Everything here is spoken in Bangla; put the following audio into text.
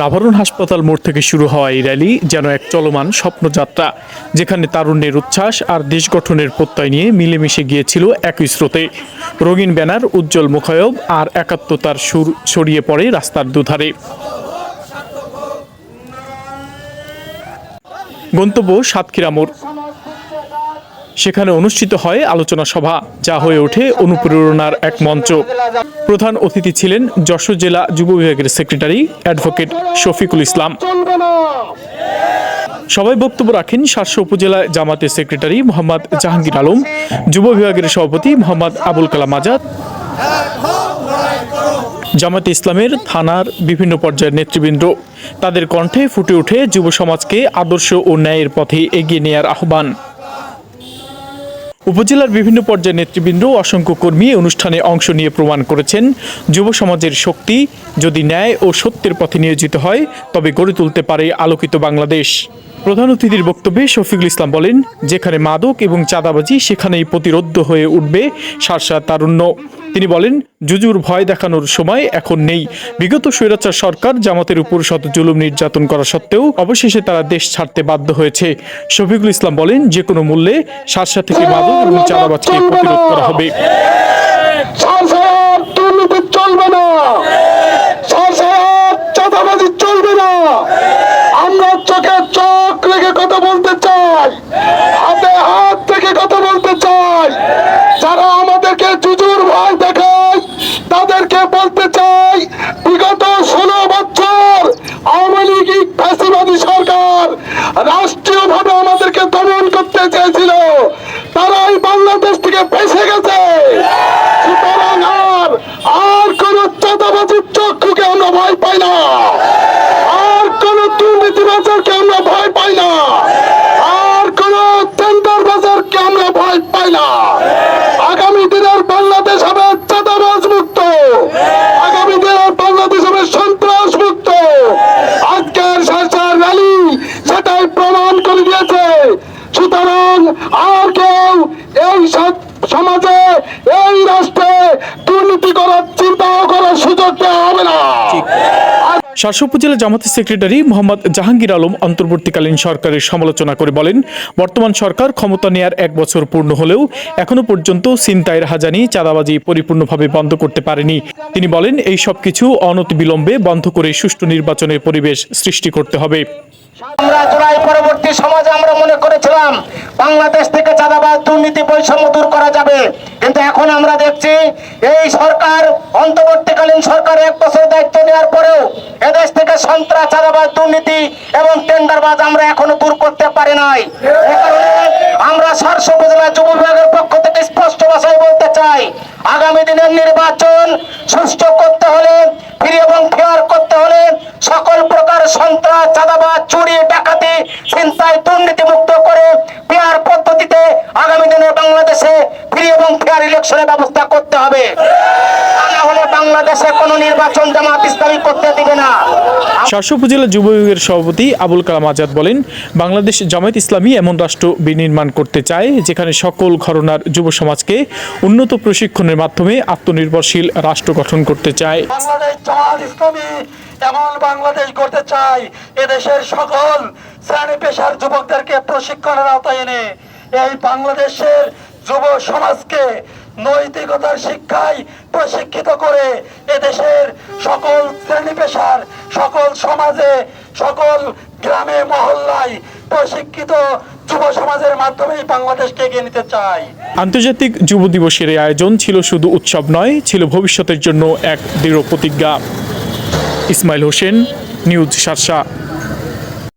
নাভারণ হাসপাতাল মোড় থেকে শুরু হওয়া এই র্যালি যেন এক চলমান স্বপ্নযাত্রা, যেখানে তারুণ্যের উচ্ছ্বাস আর দেশ গঠনের প্রত্যয় নিয়ে মিলেমিশে গিয়েছিল একই স্রোতে। রঙিন ব্যানার, উজ্জ্বল মুখায়ব আর একাত্মতার সুর ছড়িয়ে পড়ে রাস্তার দুধারে। গন্তব্য সাতক্ষীরা মোড়। সেখানে অনুষ্ঠিত হয় আলোচনা সভা, যা হয়ে ওঠে অনুপ্রেরণার এক মঞ্চ। প্রধান অতিথি ছিলেন যশোর জেলা যুব বিভাগের সেক্রেটারি অ্যাডভোকেট শফিকুল ইসলাম। সবাই বক্তব্য রাখেন শার্শ উপজেলা জামাতের সেক্রেটারি মোহাম্মদ জাহাঙ্গীর আলম, যুব বিভাগের সভাপতি মোহাম্মদ আবুল কালাম আজাদ। জামাতে ইসলামের থানার বিভিন্ন পর্যায়ের নেতৃবৃন্দ। তাদের কণ্ঠে ফুটে ওঠে যুব সমাজকে আদর্শ ও ন্যায়ের পথে এগিয়ে নেয়ার আহ্বান। উপজেলার বিভিন্ন পর্যায়ের নেতৃবৃন্দ অসংখ্য কর্মী অনুষ্ঠানে অংশ নিয়ে প্রমাণ করেছেন। যুব সমাজের শক্তি যদি ন্যায় ও সত্যের পথে নিয়োজিত হয়, তবে গড়ে তুলতে পারে আলোকিত বাংলাদেশ। প্রধান অতিথির বক্তব্যে শফিকুল ইসলাম বলেন যেখানে মাদক এবং চাঁদাবাজি সেখানেই প্রতিরোধ হয়ে উঠবে সারসা তারুণ্য তিনি বলেন জুজুর ভয় দেখানোর সময় এখন নেই বিগত স্বৈরাচার সরকার জামাতের উপর শত জুলুম নির্যাতন করা সত্ত্বেও অবশেষে তারা দেশ ছাড়তে বাধ্য হয়েছে শফিকুল ইসলাম বলেন যে কোনো মূল্যে সারসা থেকে মাদক এবং চাঁদাবাজকে প্রতিরোধ করা হবে সংসার দুর্নীতি চলবে না সংসার চাঁদাবাজি চলবে না আমরা চোখে চোখ রেখে কথা বলতে চাই হাতে হাত থেকে কথা বলতে চাই যারা আমাদেরকে জুজুর ভয় দেখায় তাদেরকে বলতে চাই বিগত ষোলো বছর আওয়ামী লীগ ফ্যাসিবাদী সরকার রাষ্ট্রীয়ভাবে আমাদেরকে দমন করতে চেয়েছিল। তারাই বাংলাদেশ থেকে ফেসে গেছে। সুতরাং আর আর কোন চাঁদাবাজির চক্ষুকে আমরা ভয় পাই না। আর কোন দুর্নীতিবাজারকে আমরা ভয় পাই না আর কোন টেন্ডার বাজারকে আমরা ভয় পাই না আগামী দিনের বাংলাদেশ হবে চাঁদাবাজ মুক্ত আগামী দিনের বাংলাদেশ হবে সন্ত্রাস মুক্ত আজকের শাসার র্যালি সেটাই প্রমাণ করে দিয়েছে সুতরাং আর কেউ এই সমাজে, এই রাষ্ট্রে দুর্নীতি করার চিন্তাও করার সুযোগ দেওয়া হবে না। শাসক উপজেলা জামাতের সেক্রেটারি মোহাম্মদ জাহাঙ্গীর আলম অন্তর্বর্তীকালীন সরকারের সমালোচনা করে বলেন, বর্তমান সরকার ক্ষমতা নেয়ার এক বছর পূর্ণ হলেও এখনও পর্যন্ত ছিনতাইয়ের হাজানি চাঁদাবাজি পরিপূর্ণভাবে বন্ধ করতে পারেনি। তিনি বলেন, এই সব কিছু অনতিবিলম্বে বন্ধ করে সুষ্ঠু নির্বাচনের পরিবেশ সৃষ্টি করতে হবে। আমরা জুলাই পরবর্তী সমাজে আমরা মনে করেছিলাম বাংলাদেশ থেকে চাঁদাবাদ দুর্নীতি বৈষম্য দূর করা যাবে। কিন্তু এখন আমরা দেখছি এই সরকার, অন্তর্বর্তীকালীন সরকার এক বছর দায়িত্ব নেওয়ার পরেও এদেশ থেকে সন্ত্রাস চাঁদাবাদ দুর্নীতি এবং টেন্ডারবাজ আমরা এখনও দূর করতে পারি নাই। আমরা সারস উপজেলা যুব বিভাগের পক্ষ থেকে স্পষ্ট ভাষায় বলতে চাই, আগামী দিনের নির্বাচন সুষ্ঠু করতে হলে, ফ্রি এবং ফেয়ার করতে হলে সকল সন্ত্রাস চাঁদাবাজ চুরি ডাকাতি ছিনতাই দুর্নীতি মুক্ত করে পেয়ার পদ্ধতিতে আগামী দিনে বাংলাদেশে ফ্রি এবং ফেয়ার ইলেকশনের ব্যবস্থা করতে হবে। তা না হলে বাংলাদেশে কোনো নির্বাচন জামাত ইসলামী করতে দিবে না। শাসক উপজেলা যুব বিভাগের সভাপতি আবুল কালাম আজাদ বলেন বাংলাদেশ জামায়াত ইসলামী এমন রাষ্ট্র বিনির্মাণ করতে চায় যেখানে সকল ঘরনার যুব সমাজকে উন্নত প্রশিক্ষণের মাধ্যমে আত্মনির্ভরশীল রাষ্ট্র গঠন করতে চায়। বাংলাদেশ জামাত ইসলামী এমন বাংলাদেশ গড়তে চাই, এদেশের সকল শ্রেণি পেশার যুবকদেরকে প্রশিক্ষণের আওতায় এনে এই বাংলাদেশের যুব সমাজকে নৈতিকতার শিক্ষায় প্রশিক্ষিত করে এদেশের সকল শ্রেণি পেশার, সকল সমাজে, সকল গ্রামে, মহল্লায় প্রশিক্ষিত যুব সমাজের মাধ্যমেই বাংলাদেশকে এগিয়ে নিতে চাই। আন্তর্জাতিক যুব দিবসের আয়োজন ছিল শুধু উৎসব নয়, ছিল ভবিষ্যতের জন্য এক দৃঢ় প্রতিজ্ঞা। ইসমাইল হোসেন নিউজ সারসা